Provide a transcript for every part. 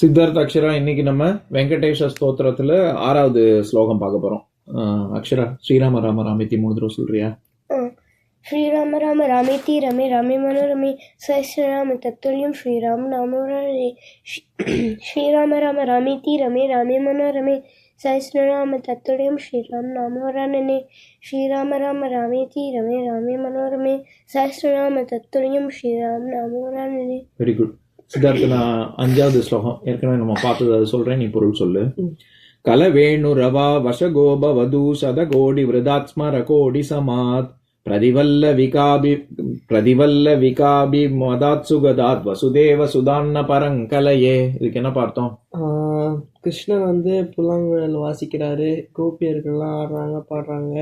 சித்தார்த் அக்ஷரா இன்னைக்கு நம்ம வெங்கடேஷ ஸ்தோத்திரத்துல ஆறாவது ஸ்லோகம் பார்க்க போறோம். அக்ஷரா ஸ்ரீராம ராம ராமித்தி மூணு தடவை சொல்றியா? ஸ்ரீராம ராம ராமித்தி ரமே ரமே மனோரமே சஹசிரராம தத்துல்யம் ஸ்ரீராம் நாம ஸ்ரீராம ராம ராமித்தி ரமே ராமே மனோரமே சஹசிரராம தத்துல்யம் ஸ்ரீராம் நாமவரணனே ஸ்ரீராம ராம ராமேதி ரமே ராமே மனோரமே சஹசிரராம தத்துல்யம் ஸ்ரீராம் நாமவரணனே வெரி குட் சித்தார்த் நான் அஞ்சாவது ஸ்லோகம். ஏற்கனவே நம்ம பார்த்தது அதை சொல்றேன் நீ பொருள் சொல்லு. கலவேணு ரவா வசகோப வது சதகோடி விரதாத்ஸ்மர கோடி சமாத். பிரதிவல்ல விகாபி பிரதிவல்ல விகாபி மதாத் சுகதாத் வசுதேவ சுதான்ன பரங்கலையே. இதுக்கு என்ன பார்த்தோம்? கிருஷ்ணன் வந்து புல்லாங்குழல் வாசிக்கிறாரு. கோபியர்கள்லாம் ஆடுறாங்க பாடுறாங்க.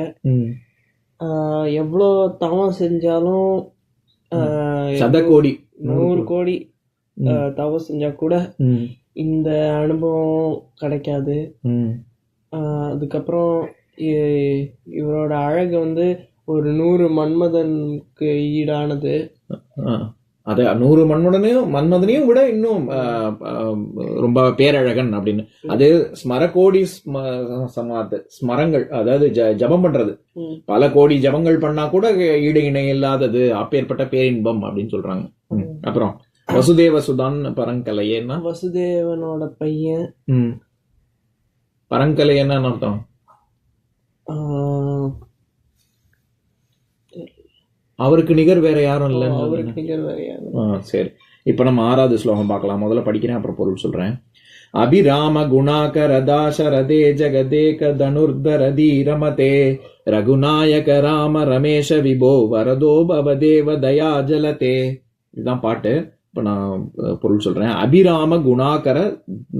எவ்வளோ தவம் செஞ்சாலும் ஆஹ் சதகோடி. நூறு கோடி. தவம் செஞ்சா கூட. இந்த அனுபவம் கிடைக்காது. அதுக்கப்புறம் இவரோட அழகு வந்து ஒரு நூறு மன்மதனுக்கு ஈடானது. அது நூறு மன்மதனையும் மன்மதனையும் விட இன்னும் ரொம்ப பேரழகன் அப்படின்னு. அது ஸ்மரகோடி ஸ்ம- சமாத் ஸ்மரங்கள் அதாவது ஜ- ஜபம் பண்றது. பல கோடி ஜபங்கள் பண்ணா கூட ஈடு இணை இல்லாதது அப்பேற்பட்ட பேரின்பம் அப்படின்னு சொல்றாங்க. அப்புறம் வசுதேவ சுதான் பரங்கலையேன்னா? வசுதேவனோட பையன். ம். பரங்கலை என்னன்னு அர்த்தம்? அவருக்கு நிகர் வேற யாரும் இல்லை அவருக்கு நிகர் வேற யாரும் சரி. இப்ப நம்ம ஆறாவது ஸ்லோகம் பார்க்கலாம். முதல்ல படிக்கிறேன் அப்புறம் பொருள் சொல்றேன். அபிராம குணாகர தாசரதே ஜெகதேக தனுர்தர தீரமதே. ரகுநாயக ராம ரமேஷ விபோ வரதோ பவதேவ தயா ஜலதே. இதுதான் பாட்டு. இப்ப நான் பொருள் சொல்றேன். அபிராம குணாகர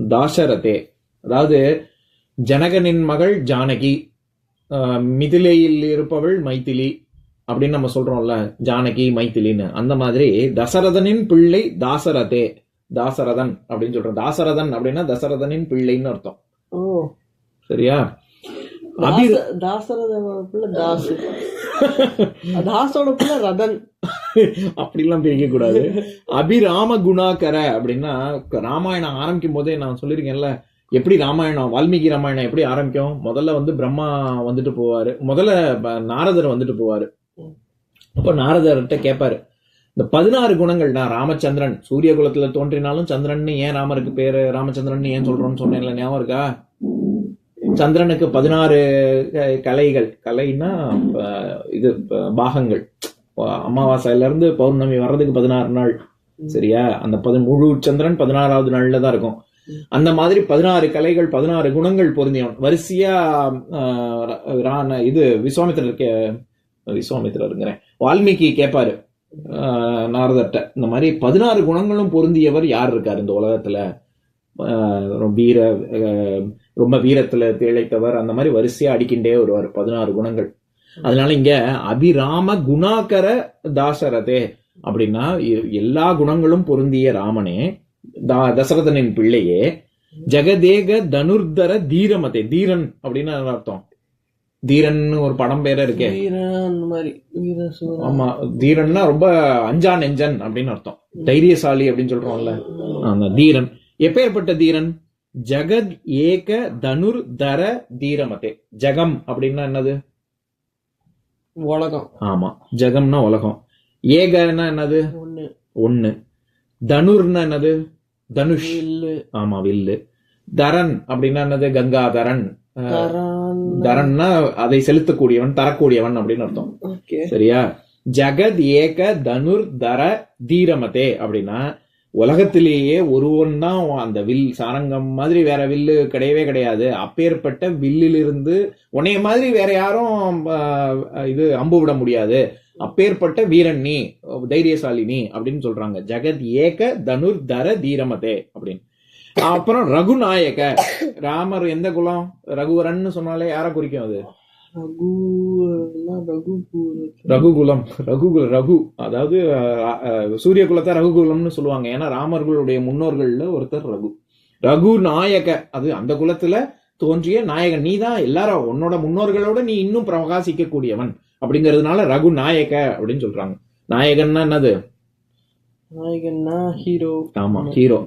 தாசரதே அதாவது ஜனகனின் மகள் ஜானகி மிதிலையில் இருப்பவள் மைதிலி அப்படின்னு நம்ம சொல்றோம்ல ஜானகி மைத்திலின்னு அந்த மாதிரி தசரதனின் பிள்ளை தாசரதே. தாசரதன் அப்படின்னு சொல்றோம். தாசரதன் அப்படின்னா தசரதனின் பிள்ளைன்னு அர்த்தம். சரியா? தாசரதனோட பிள்ளை தாசு. தாசோட பிள்ளை ரதன். அப்படிலாம் பிரிக்கக்கூடாது. அபிராம குணாகர அப்படின்னா ராமாயணம் ஆரம்பிக்கும் போதே நான் சொல்லியிருக்கேன்ல எப்படி ராமாயணம் வால்மீகி ராமாயணம் எப்படி ஆரம்பிக்கும்? முதல்ல வந்து பிரம்மா வந்துட்டு போவாரு. முதல்ல நாரதர் வந்துட்டு போவாரு. அப்போ நாரதர்கிட்ட கேட்பாரு இந்த பதினாறு குணங்கள் நான் ராமச்சந்திரன் சூரிய குலத்துல தோன்றினாலும் சந்திரன் ஏன் ராமருக்கு பேரு ராமச்சந்திரன் ஏன் சொல்றோம்னு சொன்னேன்ல ஞாபகம் இருக்கா? சந்திரனுக்கு பதினாறு க- கலைகள். கலைன்னா இது பாகங்கள். அஹ், அமாவாசையில இருந்து பௌர்ணமி வர்றதுக்கு பதினாறு நாள். சரியா? அந்த பதி முழு சந்திரன் பதினாறாவது நாள்ல தான் இருக்கும். அந்த மாதிரி பதினாறு கலைகள் பதினாறு குணங்கள் பொருந்தியவன். வரிசையா ராண இது விஸ்வாமித்திரர் கே விஸ்வாமித்திரருங்கிறேன். வால்மீகி கேட்பாரு அஹ், நாரதர்ட்ட. இந்த மாதிரி பதினாறு குணங்களும் பொருந்தியவர் யார் இருக்காரு இந்த உலகத்துல? வீர ரொம்ப வீரத்துல திளைத்தவர். அந்த மாதிரி வரிசையா அடிக்கின்றே வருவார் பதினாறு குணங்கள். அதனால இங்க அபிராம குணாகர தாசரதே அப்படின்னா எல்லா குணங்களும் பொருந்திய ராமனே தசரதனின் பிள்ளையே ஜெகதேக தனுர்தர தீரமதே தீரன் அப்படின்னு அர்த்தம். தீரன் ஒரு படம் பேர இருக்கே. ஆமா தீரன்னா ரொம்ப அஞ்சா நெஞ்சன் அப்படின்னு அர்த்தம். தைரியசாலி அப்படின்னு சொல்றோம்ல. அந்த தீரன். எப்பேற்பட்ட தீரன்? ஜகத் ஏக தனுர் தர தீரமதே. ஜகம் அப்படின்னா என்னது? உலகம். ஆமா. ஜகம்னா உலகம். ஏகன்னா என்னது? ஒண்ணு. ஒண்ணு. தனுர்னா என்னது? தனுஷ். ஆமா வில்லு. தரன் அப்படின்னா என்னது? கங்காதரன். அஹ், தரான். தரன்னா அதை செலுத்தக்கூடியவன் தரக்கூடியவன் அப்படின்னு அர்த்தம். ஓகே. சரியா? ஜகத் ஏக தனுர் தர தீரமதே அப்படின்னா உலகத்திலேயே ஒருவன் தான் அந்த வில் சாரங்கம் மாதிரி வேற வில்லு கிடையவே கிடையாது. அப்பேற்பட்ட வில்லிலிருந்து உன்னைய மாதிரி வேற யாரும் இது அம்பு விட முடியாது. அப்பேற்பட்ட வீரன் நீ தைரியசாலி நீ அப்படின்னு சொல்றாங்க. ஜெகத் ஏக தனுர் தர தீரமதே அப்படின்னு. அப்புறம் ரகுநாயக. ராமர் எந்த குலம்? ரகுவரன் சொன்னாலே யாரை குறிக்கும் அது? ரகு ரகுகுலம் ரகுகுல ரகு. அதாவது சூரிய குலத்தை ரகுகுலம்னு சொல்லுவாங்க. ஏன்னா ராமர்களுடைய முன்னோர்கள்ல ஒருத்தர் ரகு. ரகு நாயக. அது அந்த குலத்துல தோன்றிய நாயகன். நீ தான் எல்லாரும் உன்னோட முன்னோர்களோட நீ இன்னும் பிரகாசிக்க கூடியவன் அப்படிங்கிறதுனால ரகு நாயக அப்படின்னு சொல்றாங்க. நாயகன்னா என்னது? நாயகன்னா ஹீரோ ஆமா ஹீரோ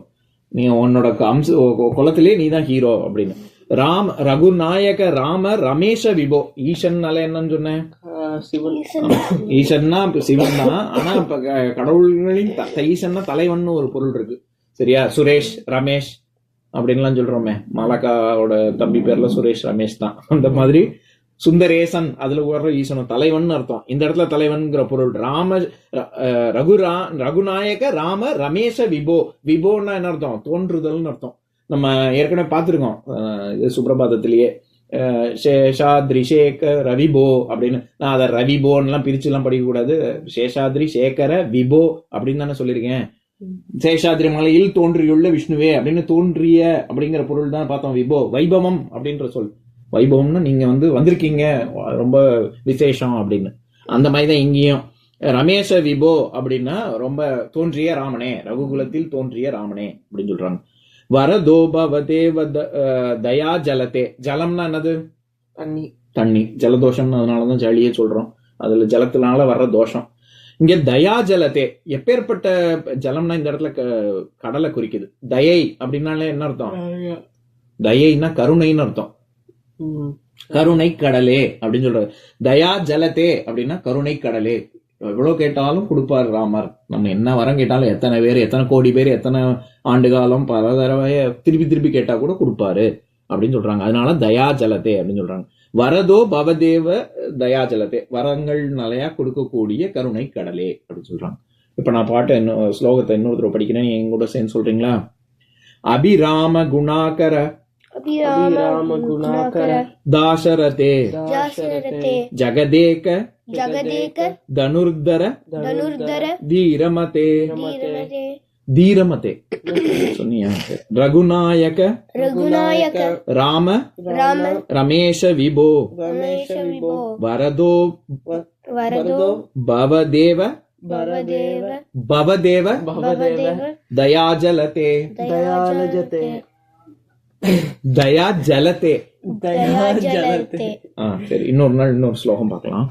நீ உன்னோட அம்ச உ- குலத்திலே நீ தான் ஹீரோ அப்படின்னு. ராம் ரகுநாயக ராம ரமேஷ விபோ. ஈசன்னால என்னன்னு சொன்னேன் சிவன். ஈசன்னா. இப்ப சிவன் தான் ஆனா இப்ப கடவுள்களின் ஈசன்னா தலைவன் ஒரு பொருள் இருக்கு. சரியா? சுரேஷ் ரமேஷ் அப்படின்லாம் சொல்றோமே. மாலக்காவோட தம்பி பேர்ல சுரேஷ் ரமேஷ் தான். அந்த மாதிரி சுந்தரேசன் அதுல வர்ற ஈசனும் தலைவன் அர்த்தம். இந்த இடத்துல தலைவன்ங்கிற பொருள். ராம ரகுரா ரகுநாயக ராம ரமேஷ விபோ. விபோன்னா என்ன அர்த்தம்? தோன்றுதல்னு அர்த்தம். நம்ம ஏற்கனவே பார்த்துருக்கோம். இது சுப்பிரபாதத்திலேயே சேஷாத்ரி சேகர் ரவிபோ அப்படின்னு. நான் அதை ரவிபோன்னுலாம் பிரிச்சுலாம் படிக்கக்கூடாது. சேஷாத்ரி சேகர விபோ அப்படின்னு தானே சொல்லியிருக்கேன். சேஷாத்ரி மலையில் தோன்றியுள்ள விஷ்ணுவே அப்படின்னு தோன்றிய அப்படிங்கிற பொருள் தான் பார்த்தோம் விபோ. வைபவம் அப்படின்ற சொல். வைபவம்னு நீங்க வந்து வந்திருக்கீங்க. ரொம்ப விசேஷம் அப்படின்னு. அந்த மாதிரி தான் இங்கேயும். ரமேஷ விபோ அப்படின்னா ரொம்ப தோன்றிய ராமனே. ரகுகுலத்தில் தோன்றிய ராமனே அப்படின்னு சொல்றாங்க. வரதோ பவதேவ த- அஹ் தயா ஜலதே ஜலம்னா என்னது? தண்ணி. தண்ணி. ஜலதோஷம்னு அதனாலதான் சளியே சொல்றோம். அதுல ஜலத்தினால வர்ற தோஷம். இங்க தயா ஜலத்தே. எப்பேற்பட்ட ஜலம்னா இந்த இடத்துல கடலை குறிக்குது. தயை அப்படின்னாலே என்ன அர்த்தம்? தயைன்னா கருணைன்னு அர்த்தம். கருணை கடலே அப்படின்னு சொல்றாரு. தயா ஜலத்தே அப்படின்னா கருணை கடலே. எவ்வளோ கேட்டாலும் கொடுப்பார் ராமர். நம்ம என்ன வரம் கேட்டாலும் எத்தனை பேர் எத்தனை கோடி பேர் எத்தனை ஆண்டு காலம் பல தடவை திருப்பி திருப்பி கேட்டால் கூட கொடுப்பாரு அப்படின்னு சொல்கிறாங்க அதனால தயா அப்படின்னு சொல்கிறாங்க வரதோ பவதேவ தயா வரங்கள் நிலையா கொடுக்கக்கூடிய கருணை கடலே அப்படின்னு சொல்கிறாங்க இப்போ நான் பாட்டை இன்னும் ஸ்லோகத்தை இன்னொருத்தர் படிக்கிறேன். நீங்க என் கூட சேர்ந்து சொல்கிறீங்களா அபிராம குணாகர अभिराम दाशरथे। जगदेक। जगदेक। धनुर्धर। धनुर्धर। धीरमते। धीरमते। सुनिया रघुनायक। रघुनायक। राम। राम। रमेश विभो। रमेश विभो। वरदो। वरदो। भवदेव। भवदेव। भवदेव। भवदेव। दयाजलते। दयालजते தயா ஜலதே தயா ஜலதே ஆ சரி இன்னொரு நாள் இன்னொரு ஸ்லோகம் பார்க்கலாம்.